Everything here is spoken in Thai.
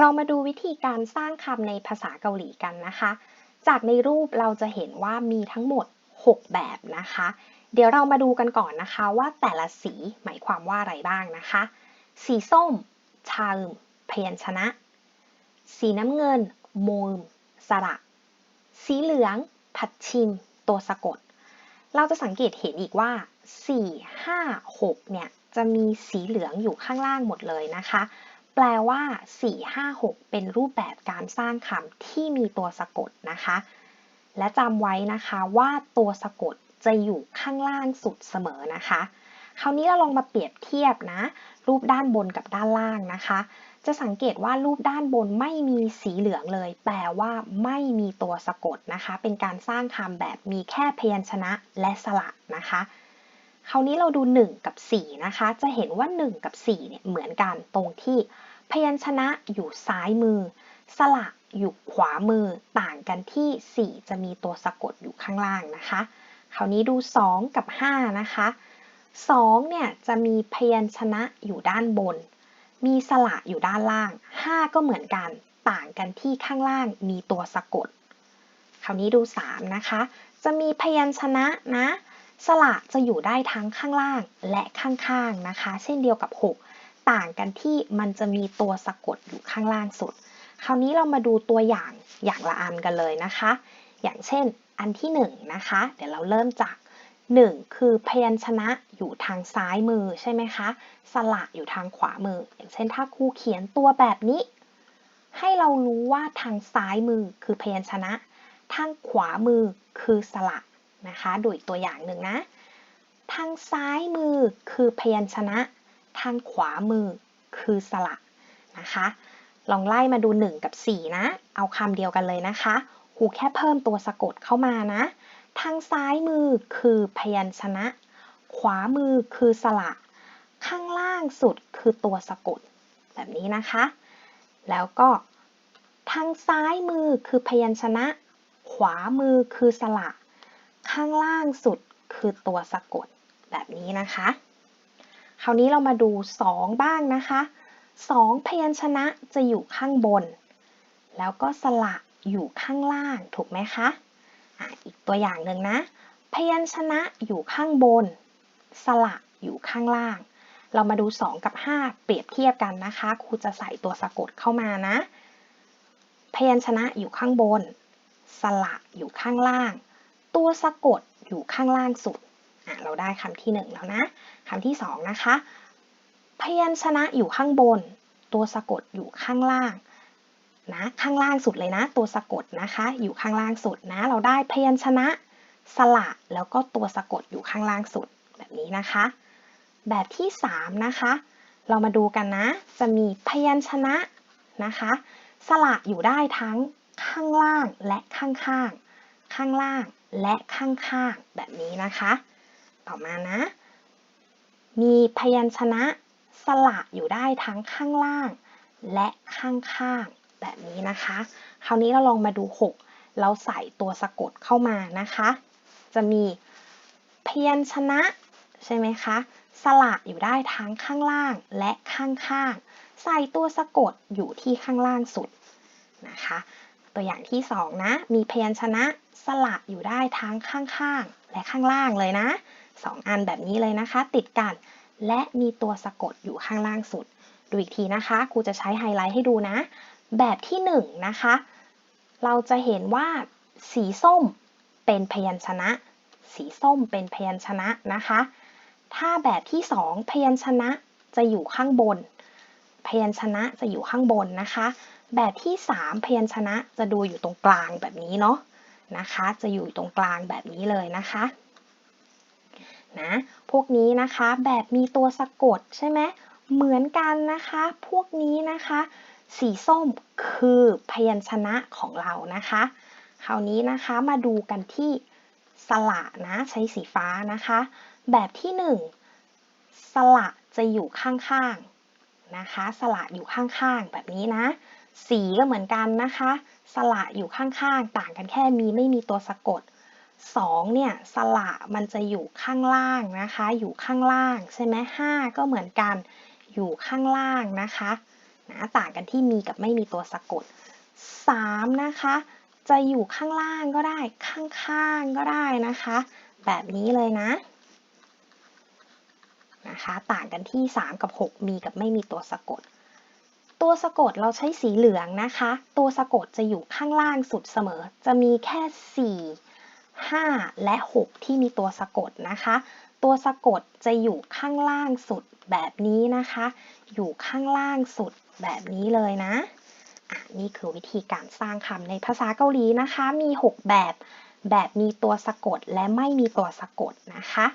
เรามาดูวิธีการสร้างคำในภาษาเกาหลีกันนะคะ จากในรูปเราจะเห็นว่ามีทั้งหมด 6 แบบนะคะ เดี๋ยวเรามาดูกันก่อนนะคะว่าแต่ละสีหมายความว่าอะไรบ้างนะคะ สีส้ม ชาอึมพยัญชนะ สีน้ำเงิน โมมสระ สีเหลือง ผัดชิม ตัวสะกด เราจะสังเกตเห็นอีกว่า 4 5 6 เนี่ยจะมีสีเหลืองอยู่ข้างล่างหมดเลยนะคะ แปลว่า 4 5 6 เป็นรูปแบบการสร้างคำที่มีตัวสะกดนะคะ และจำไว้นะคะว่าตัวสะกดจะอยู่ข้างล่างสุดเสมอนะคะ คราวนี้เราลองมาเปรียบเทียบนะ รูปด้านบนกับด้านล่างนะคะ จะสังเกตว่ารูปด้านบนไม่มีสีเหลืองเลย แปลว่าไม่มีตัวสะกดนะคะ เป็นการสร้างคำแบบมีแค่พยัญชนะและสระนะคะคราวนี้เราดู 1 กับ 4 นะคะ จะเห็นว่า 1 กับ4เนี่ยเหมือนกันตรงที่ พยัญชนะอยู่ซ้ายมือ สระอยู่ขวามือ ต่างกันที่ 4 จะมีตัวสะกดอยู่ข้างล่างนะคะ คราวนี้ดู 2 กับ 5 นะคะ 2 เนี่ยจะมีพยัญชนะอยู่ด้านบน มีสระอยู่ด้านล่าง 5 ก็เหมือนกัน ต่างกันที่ข้างล่างมีตัวสะกด คราวนี้ดู 3 นะคะ จะมีพยัญชนะนะ สระจะอยู่ได้ทั้งข้างล่างและข้างๆนะคะ เช่นเดียวกับ 6 ต่างกันที่มันจะมีตัวสะกดอยู่ข้างล่างสุด คราวนี้เรามาดูตัวอย่างอย่างละอันกันเลยนะคะ อย่างเช่นอันที่1นะคะ เดี๋ยวเราเริ่มจาก 1 คือพยัญชนะอยู่ทางซ้ายมือใช่ไหมคะ สระอยู่ทางขวามือ อย่างเช่นถ้าครูเขียนตัวแบบนี้ ให้เรารู้ว่าทางซ้ายมือคือพยัญชนะ ทางขวามือคือสระนะคะ ดูอีกตัวอย่างหนึ่งนะ ทางซ้ายมือคือพยัญชนะ ทางขวามือคือสระนะคะ ลองไล่มาดู 1 กับ 4 นะ เอาคำเดียวกันเลยนะคะครูแค่เพิ่มตัวสะกดเข้ามานะ ทางซ้ายมือคือพยัญชนะ ขวามือคือสระ ข้างล่างสุดคือตัวสะกด แบบนี้นะคะ แล้วก็ ทางซ้ายมือคือพยัญชนะ ขวามือคือสระ ข้างล่างสุดคือตัวสะกด แบบนี้นะคะ คราวนี้เรามาดู 2 บ้างนะคะ 2 พยัญชนะจะอยู่ข้างบน แล้วก็สระอยู่ข้างล่างถูกไหมคะอะอีกตัวอย่างหนึ่งนะ พยัญชนะอยู่ข้างบน สระอยู่ข้างล่าง เรามาดู 2 กับ 5 เปรียบเทียบกันนะคะ ครูจะใส่ตัวสะกดเข้ามานะ พยัญชนะอยู่ข้างบน สระอยู่ข้างล่าง ตัวสะกดอยู่ข้างล่างสุด เราได้คำที่ 1 แล้วนะคำที่ 2 นะคะ พยัญชนะอยู่ข้างบน ตัวสะกดอยู่ข้างล่างนะข้างล่างสุดเลยนะ ตัวสะกดนะคะ อยู่ข้างล่างสุดนะ เราได้พยัญชนะสระแล้วก็ตัวสะกดอยู่ข้างล่างสุดแบบนี้นะคะ แบบที่ 3 นะคะ เรามาดูกันนะ จะมีพยัญชนะนะคะ สระอยู่ได้ทั้งข้างล่างและข้างข้างข้างล่างและข้างข้างแบบนี้นะคะ ต่อมานะ มีพยัญชนะสระอยู่ได้ทั้งข้างล่าง และข้างข้างแบบนี้นะคะ คราวนี้เราลองมาดู 6 เราใส่ตัวสะกดเข้ามานะคะ จะมีพยัญชนะใช่ไหมคะสระอยู่ได้ทั้งข้างล่างและข้างข้างใส่ตัวสะกดอยู่ที่ข้างล่างสุดนะคะ ตัวอย่างที่ 2 นะ มีพยัญชนะสระอยู่ได้ทั้งข้างๆ และข้างล่างเลยนะ 2 อันแบบนี้เลยนะคะ ติดกัน และมีตัวสะกดอยู่ข้างล่างสุด ดูอีกทีนะคะครูจะใช้ไฮไลท์ให้ดูนะ แบบที่1นนะคะ เราจะเห็นว่าสีส้มเป็นพยัญชนะ สีส้มเป็นพยัญชนะนะคะ ถ้าแบบที่ 2 พยัญชนะจะอยู่ข้างบน พยัญชนะจะอยู่ข้างบนนะคะ แบบที่ 3 พยัญชนะจะดูอยู่ตรงกลางแบบนี้เนาะนะคะ จะอยู่ตรงกลางแบบนี้เลยนะคะ นะ พวกนี้นะคะแบบมีตัวสะกดใช่ไหมเหมือนกันนะคะ พวกนี้นะคะ สีส้มคือพยัญชนะของเรานะคะ คราวนี้นะคะมาดูกันที่สระนะใช้สีฟ้านะคะ แบบที่ 1 สระจะอยู่ข้างๆนะคะ สระอยู่ข้างๆแบบนี้นะ สีก็เหมือนกันนะคะ สระอยู่ข้างๆ ต่างกันแค่มีไม่มีตัวสะกด 2เนี่ยสระมันจะอยู่ข้างล่างนะคะ อยู่ข้างล่างใช่ไหมห้าก็เหมือนกันอยู่ข้างล่างนะคะนะต่างกันที่มีกับไม่มีตัวสะกด 3 นะคะ จะอยู่ข้างล่างก็ได้ข้างๆก็ได้นะคะ แบบนี้เลยนะนะคะ ต่างกันที่ 3 กับ 6 มีกับไม่มีตัวสะกด ตัวสะกดเราใช้สีเหลืองนะคะ ตัวสะกดจะอยู่ข้างล่างสุดเสมอ จะมีแค่ 4 5 และ 6 ที่มีตัวสะกดนะคะ ตัวสะกดจะอยู่ข้างล่างสุดแบบนี้นะคะ อยู่ข้างล่างสุดแบบนี้เลยนะอะนี่คือวิธีการสร้างคำในภาษาเกาหลีนะคะ มี 6 แบบ แบบมีตัวสะกดและไม่มีตัวสะกดนะคะ